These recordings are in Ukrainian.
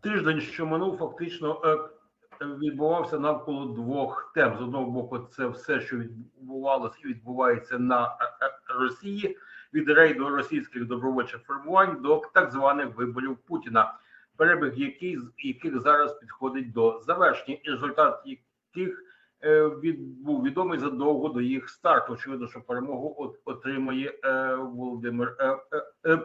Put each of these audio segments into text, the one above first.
Тиждень, що минув, фактично е, відбувався навколо двох тем. З одного боку, це все, що відбувалося і відбувається на е, е, Росії від рейду російських добровольчих формувань до так званих виборів Путіна, перебіг яких, яких зараз підходить до завершення, і результат яких від, був відомий задовго до їх старту. Очевидно, що перемогу от, отримує Володимир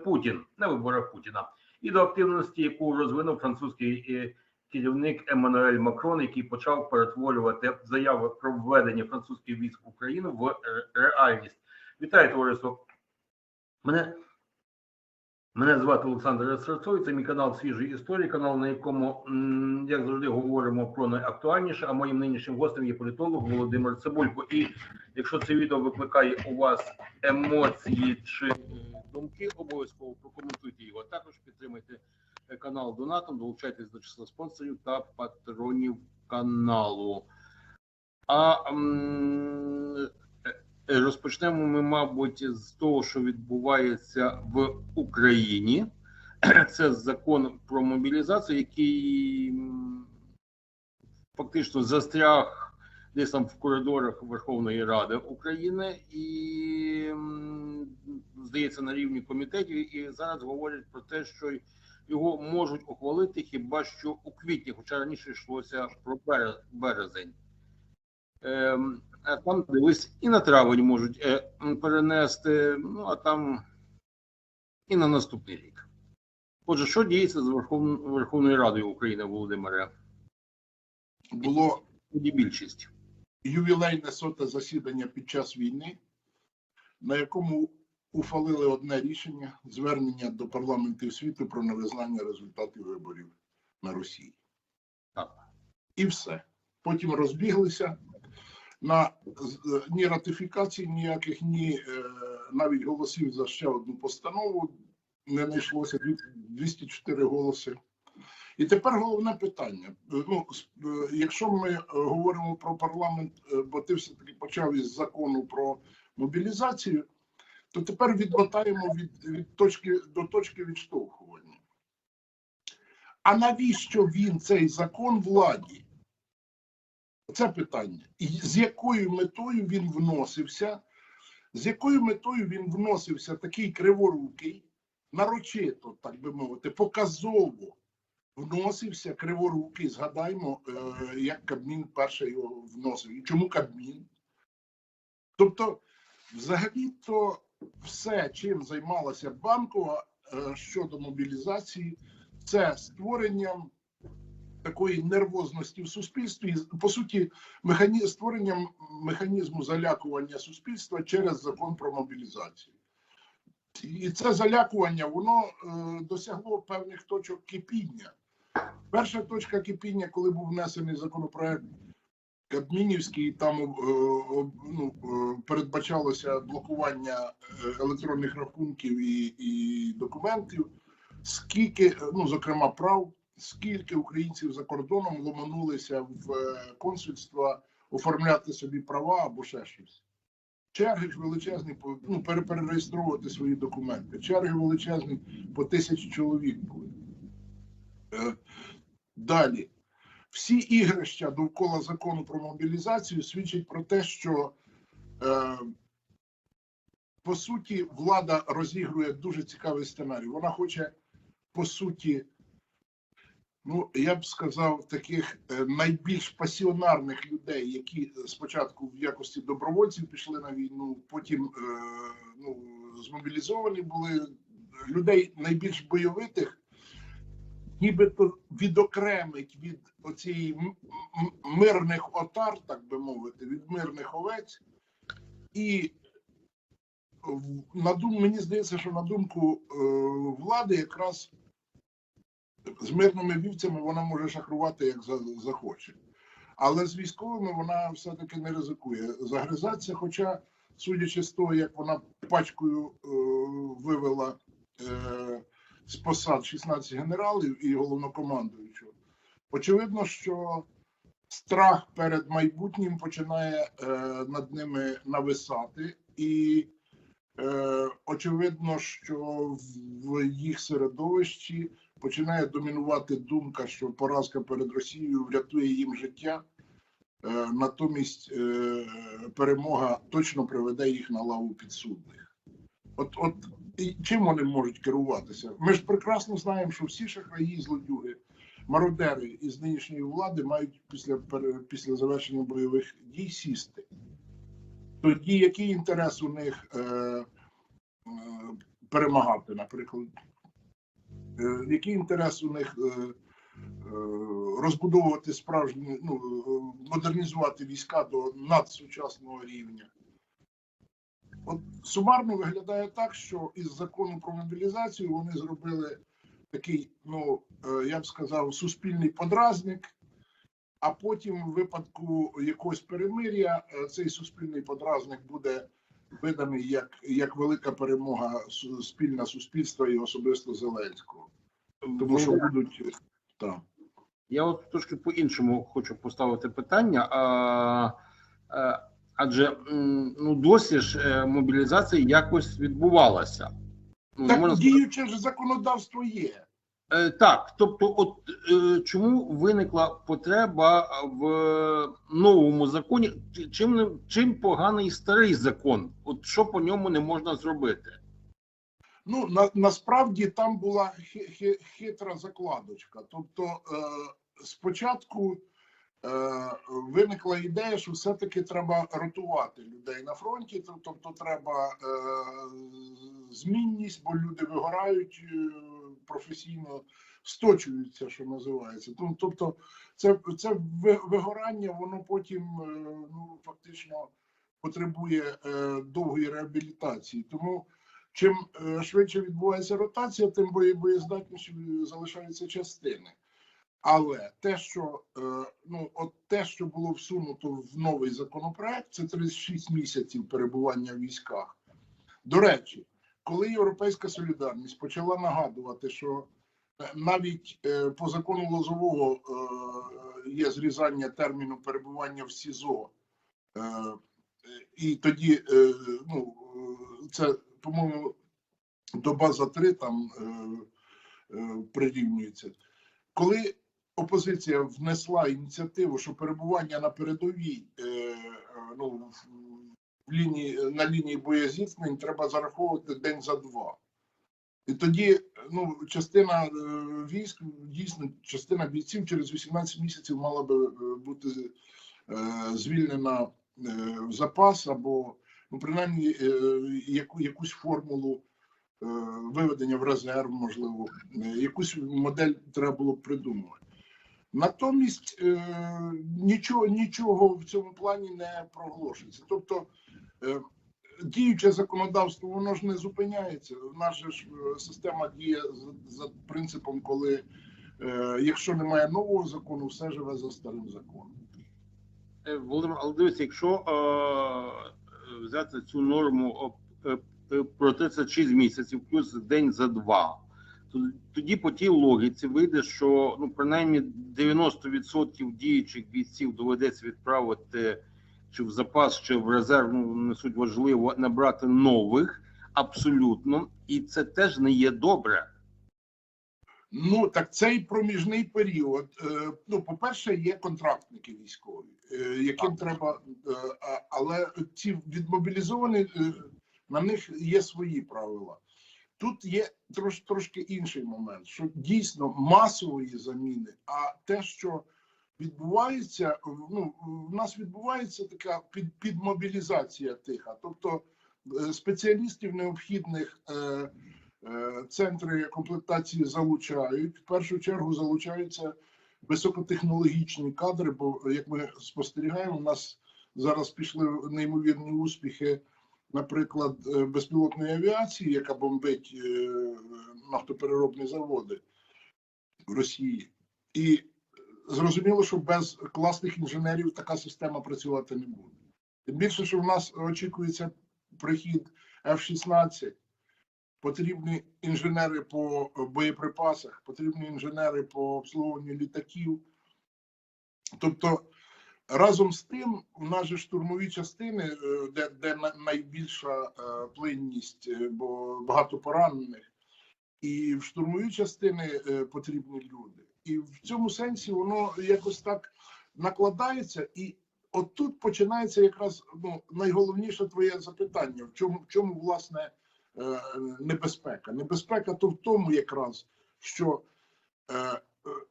Путін на виборах Путіна і до активності, яку розвинув французький е, керівник Еммануель Макрон, який почав перетворювати заяви про введення французьких військ в Україну в реальність. Вітаю, товариство. Мене, мене звати Олександр Серцой, це мій канал Свіжої історії, канал, на якому, як завжди, говоримо про найактуальніше. А моїм нинішнім гостем є політолог Володимир Цибулько. І якщо це відео викликає у вас емоції чи думки, обов'язково прокоментуйте його. Також підтримайте е, канал донатом, долучайтесь до числа спонсорів та патронів каналу. А м, е, е, розпочнемо ми, мабуть, з того, що відбувається в Україні. Це закон про мобілізацію, який фактично застряг десь там в коридорах Верховної Ради України і здається на рівні комітетів. І зараз говорять про те, що його можуть ухвалити хіба що у квітні, хоча раніше йшлося про березень. Ем, а там дивись, і на травень можуть е, перенести, ну а там і на наступний рік. Отже, що діється з Верховною Верховною Радою України, Володимире? було більшість. ювілейне соте засідання під час війни, на якому ухвалили одне рішення звернення до парламентів світу про невизнання результатів виборів на Росії. Так. І все. Потім розбіглися. На з- ні ратифікацій ніяких, ні е, навіть голосів за ще одну постанову не знайшлося Дві- 204 голоси. І тепер головне питання. Е, Ну, е, якщо ми е, говоримо про парламент, е, бо ти все-таки почав із закону про мобілізацію, то тепер відмотаємо від, від точки до точки відштовхування. А навіщо він цей закон владі? Це питання. І з якою метою він вносився? З якою метою він вносився такий криворукий, нарочито, так би мовити, показово вносився криворукий. Згадаймо, е, як Кабмін перше його вносив. І чому Кабмін? Тобто, взагалі-то все, чим займалася банкова е, щодо мобілізації, це створенням такої нервозності в суспільстві, по суті, механі... створенням механізму залякування суспільства через закон про мобілізацію. І це залякування воно е, досягло певних точок кипіння. Перша точка кипіння, коли був внесений законопроект Кабмінівський, там е, ну, е, передбачалося блокування е, електронних рахунків і, і документів, скільки, е, ну зокрема, прав, скільки українців за кордоном ломанулися в е, консульства оформляти собі права або ще щось. Черги ж величезні, ну, пере- перереєстровувати свої документи. Черги величезні по тисячі чоловік були. Е, Далі. Всі ігрища довкола закону про мобілізацію свідчать про те, що е, по суті влада розігрує дуже цікавий сценарій. Вона хоче, по суті, ну я б сказав, таких е, найбільш пасіонарних людей, які спочатку в якості добровольців пішли на війну, потім е, ну, змобілізовані були людей найбільш бойовитих нібито відокремить від м- мирних отар, так би мовити, від мирних овець. І на дум, мені здається, що на думку е, влади, якраз з мирними вівцями вона може шахрувати як за, захоче. Але з військовими вона все-таки не ризикує загризатися. Хоча, судячи з того, як вона пачкою е, вивела е, з посад 16 генералів і головнокомандуючого, очевидно, що страх перед майбутнім починає е, над ними нависати, і е, очевидно, що в їх середовищі починає домінувати думка, що поразка перед Росією врятує їм життя. Е, Натомість е, перемога точно приведе їх на лаву підсудних. От, от і чим вони можуть керуватися? Ми ж прекрасно знаємо, що всі шахраї, злодюги, мародери із нинішньої влади мають після, після завершення бойових дій сісти. Тоді який інтерес у них е, е, перемагати, наприклад? Е, який інтерес у них е, е, розбудовувати справжні, ну, е, модернізувати війська до надсучасного рівня? От сумарно виглядає так, що із закону про мобілізацію вони зробили такий, ну е, я б сказав, суспільний подразник. А потім, в випадку якогось перемир'я, е, цей суспільний подразник буде виданий як, як велика перемога спільна суспільства і особисто Зеленського. Тому що будуть так. Я от трошки по-іншому хочу поставити питання. А, а, адже ну, досі ж е, мобілізація якось відбувалася. Ну, Так можна діюче ж законодавство є. Е, Так, тобто, от е, чому виникла потреба в новому законі? Чим чим поганий старий закон? От що по ньому не можна зробити? Ну на, насправді там була хи, хи, хитра закладочка. Тобто, е, спочатку е, виникла ідея, що все-таки треба ротувати людей на фронті. Тобто, треба е, змінність, бо люди вигорають е, професійно, сточуються, що називається. Тоб- Тобто, це, це вигорання, воно потім е, ну фактично потребує е, довгої реабілітації. Тому чим е, швидше відбувається ротація, тим боєздатніші залишаються частини. Але те, що е, ну от те, що було всунуто в новий законопроект, це 36 місяців перебування в військах. До речі, коли Європейська солідарність почала нагадувати, що е, навіть е, по закону Лозового є зрізання терміну перебування в СІЗО, і тоді ну, це, по-моєму, доба за три там прирівнюється. Коли опозиція внесла ініціативу, що перебування на передовій е, е, ну, в- лінії, на лінії боєзіткнень треба зараховувати день за два. І тоді ну, частина е, військ, дійсно, частина бійців через 18 місяців мала би е, бути звільнена в запас або ну, принаймні яку, якусь формулу виведення в резерв, можливо, якусь модель треба було б придумувати. Натомість е, нічого, нічого в цьому плані не проголошується. Тобто е, діюче законодавство, воно ж не зупиняється. Же ж е, система діє за, за принципом, коли е, якщо немає нового закону, все живе за старим законом. Е, Володимир, але дивіться, якщо е, взяти цю норму е, про 36 місяців плюс день за два, тоді по тій логіці вийде, що ну принаймні 90% діючих бійців доведеться відправити чи в запас, чи в резерв, ну не суть важливо, набрати нових абсолютно, і це теж не є добре. Ну так цей проміжний період. е, Ну, по-перше, є контрактники військові, е, яким треба, е, але ці відмобілізовані на них є свої правила. Тут є трош, трошки інший момент, що дійсно масової заміни, а те, що відбувається, ну в нас відбувається така під, підмобілізація тиха, тобто е, спеціалістів необхідних. Е, Е, Центри комплектації залучають. В першу чергу залучаються високотехнологічні кадри, бо, як ми спостерігаємо, у нас зараз пішли неймовірні успіхи, наприклад, е, безпілотної авіації, яка бомбить е, нафтопереробні заводи в Росії. І зрозуміло, що без класних інженерів така система працювати не буде. Тим більше, що в нас очікується прихід F-16, потрібні інженери по боєприпасах, потрібні інженери по обслуговуванню літаків. Тобто, разом з тим, у нас же штурмові частини, е, де, де найбільша е, плинність, е, бо багато поранених, і в штурмові частини потрібні люди. І в цьому сенсі воно якось так накладається, і отут починається якраз ну, найголовніше твоє запитання: в чому, в чому власне небезпека? Небезпека то в тому, якраз що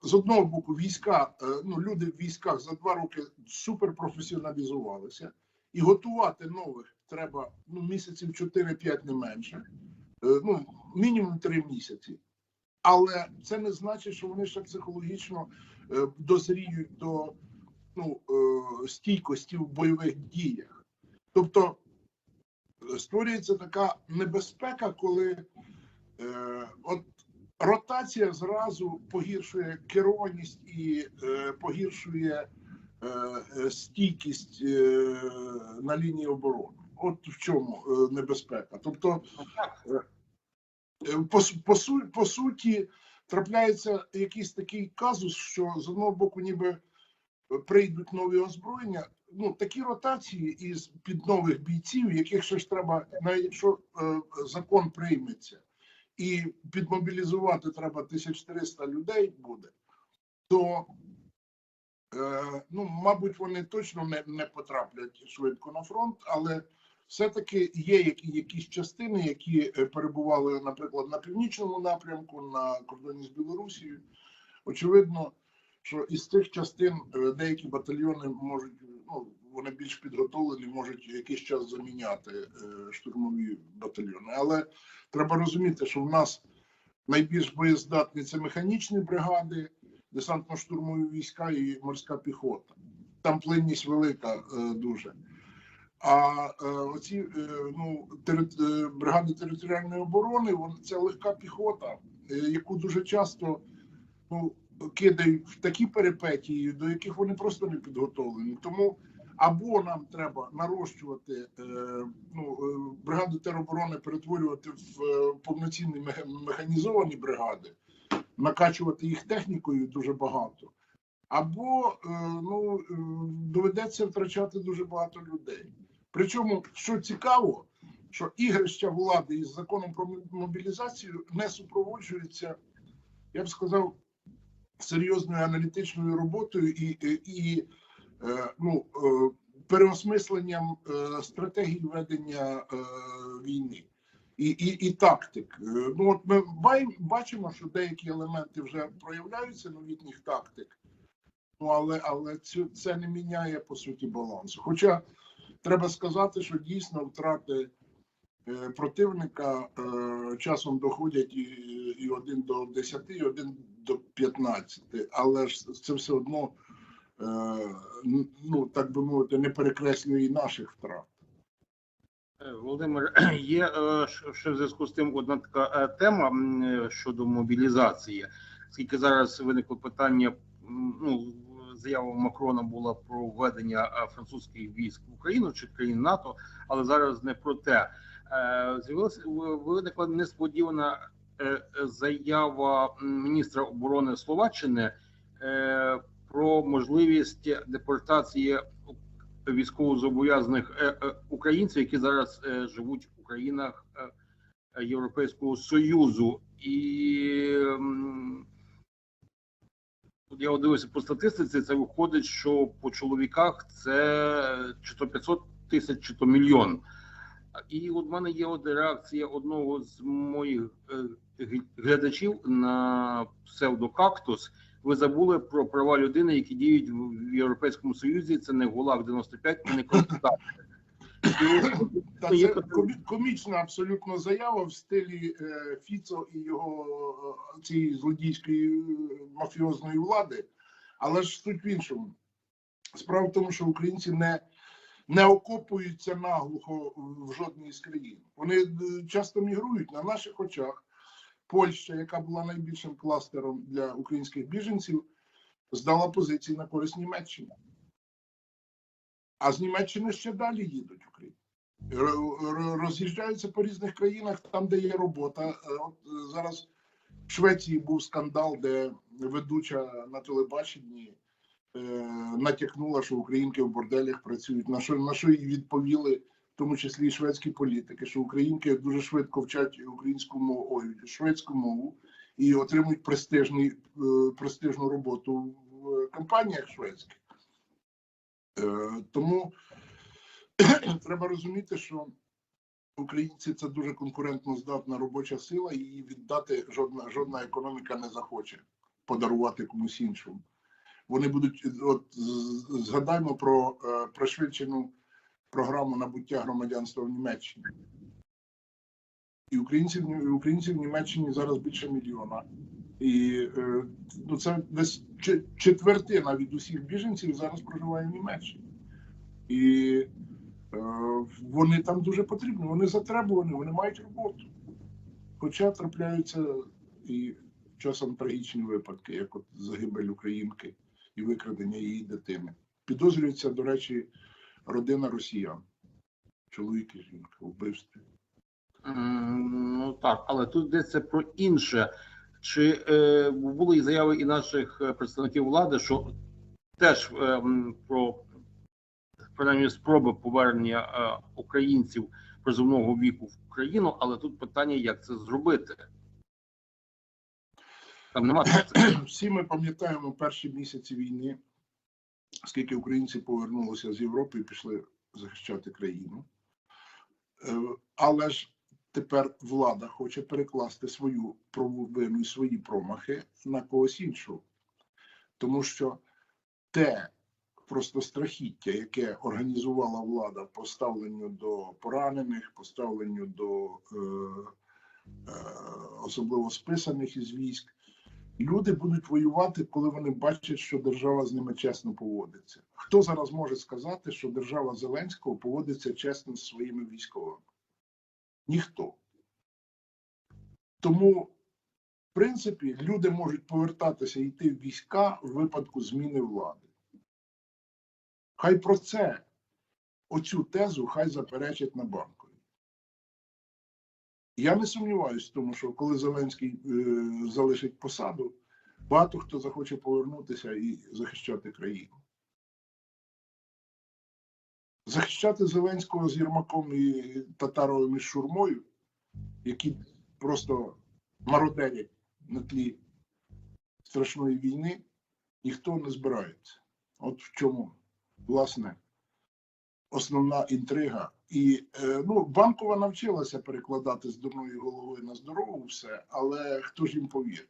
з одного боку війська, е, ну люди в військах за два роки суперпрофесіоналізувалися, і готувати нових треба ну, місяців 4-5 не менше, Е, ну мінімум 3 місяці. Але це не значить, що вони ще психологічно е, дозріють до ну, стійкості в бойових діях. Тобто створюється така небезпека, коли от ротація зразу погіршує керованість і е, погіршує е, е, стійкість е, на лінії оборони. От в чому е, небезпека. Тобто, е, по, по, по суті, трапляється якийсь такий казус, що з одного боку, ніби прийдуть нові озброєння. Ну такі ротації із під нових бійців, яких ж треба, навіть якщо е, закон прийметься, і підмобілізувати треба 1300 людей буде, то е, ну, мабуть, вони точно не, не потраплять швидко на фронт, але все-таки є які, якісь частини, які е, перебували, наприклад, на північному напрямку, на кордоні з Білорусією. Очевидно, що із цих частин е, деякі батальйони можуть, ну вони більш підготовлені, можуть якийсь час заміняти е, штурмові батальйони. Але треба розуміти, що в нас найбільш боєздатні це механічні бригади, десантно-штурмові війська і морська піхота. Там плинність велика е, дуже. А е, оці ну, бригади територіальної оборони, вон, це легка піхота, яку дуже часто ну, кидають в такі перипетії, до яких вони просто не підготовлені. Тому або нам треба нарощувати е, ну, е, бригади тероборони, перетворювати в е, повноцінні механізовані бригади, накачувати їх технікою дуже багато. Або ну, доведеться втрачати дуже багато людей. Причому, що цікаво, що ігрища влади із законом про мобілізацію не супроводжуються, я б сказав, серйозною аналітичною роботою і, і, і ну, е, переосмисленням е, стратегії ведення е, війни і, і, і тактик. Е, Ну, от ми бачимо, що деякі елементи вже проявляються новітніх тактик, ну, але, але це, це не міняє по суті балансу. Хоча треба сказати, що дійсно втрати е, противника е, часом доходять і, і один до 10, і один до 15, але ж це все одно, е, ну так би мовити, не перекреслює і наших втрат. Е, Володимир, є е, ще- в зв'язку з тим одна така е, тема е, щодо мобілізації. Оскільки зараз виникло питання, ну заява Макрона була про введення е, французьких військ в Україну чи країн НАТО, але зараз не про те. Е, З'явилася виникла несподівана е, е, заява міністра оборони Словаччини е, про можливість депортації військовозобов'язаних е, е, українців, які зараз е, живуть в країнах Європейського Союзу. І я дивився по статистиці, це виходить, що по чоловіках це чи то 500 тисяч, чи то мільйон. І от в мене є от реакція одного з моїх глядачів на псевдокактус. Ви забули про права людини, які діють в Європейському Союзі. Це не ГУЛАГ 95 і не конституція. Це комічна абсолютно заява в стилі е, Фіцо і його е, цієї злодійської е, мафіозної влади. Але ж суть в іншому. Справа в тому, що українці не, не окопуються наглухо в жодній з країн. Вони часто мігрують на наших очах. Польща, яка була найбільшим кластером для українських біженців, здала позиції на користь Німеччини. А з Німеччини ще далі їдуть р- Роз'їжджаються по різних країнах, там, де є робота. Е, От е, зараз в Швеції був скандал, де ведуча на телебаченні е, натякнула, що українки в борделях працюють. На що, на що їй відповіли тому числі і шведські політики, що українки дуже швидко вчать українську мову, ой, шведську мову і отримують престижний, е, престижну роботу в компаніях шведських. Е, Тому треба розуміти, що українці це дуже конкурентно здатна робоча сила, і її віддати жодна, жодна економіка не захоче подарувати комусь іншому. Вони будуть, от з- згадаймо про е, пришвидшену програму набуття громадянства в Німеччині. І українців, українців в Німеччині зараз більше мільйона. І е, ну, це десь четвертина від усіх біженців зараз проживає в Німеччині. І е, вони там дуже потрібні, вони затребувані, вони мають роботу. Хоча трапляються і часом трагічні випадки, як от загибель українки і викрадення її дитини. Підозрюється, до речі, родина росіян, чоловік і жінка вбивстві. Ну так, але тут йдеться про інше. Чи е, були заяви і наших е, представників влади, що теж е, про принаймні спроби повернення е, українців призовного віку в Україну, але тут питання, як це зробити. Там нема. Всі ми пам'ятаємо перші місяці війни, скільки українців повернулося з Європи і пішли захищати країну. Е, Але ж тепер влада хоче перекласти свою провину і свої промахи на когось іншого. Тому що те просто страхіття, яке організувала влада по ставленню до поранених, по ставленню до е, е, особливо списаних із військ, люди будуть воювати, коли вони бачать, що держава з ними чесно поводиться. Хто зараз може сказати, що держава Зеленського поводиться чесно з своїми військовими? Ніхто. Тому, в принципі, люди можуть повертатися і йти в війська в випадку зміни влади. Хай про це, оцю тезу, хай заперечать на банкові. Я не сумніваюся в тому, що коли Зеленський е, залишить посаду, багато хто захоче повернутися і захищати країну. Захищати Зеленського з Єрмаком і Татаровим із Шурмою, які просто мародерять на тлі страшної війни, ніхто не збирається. От в чому, власне, основна інтрига. І е, ну, банкова навчилася перекладати з дурної голови на здорову все, але хто ж їм повірить?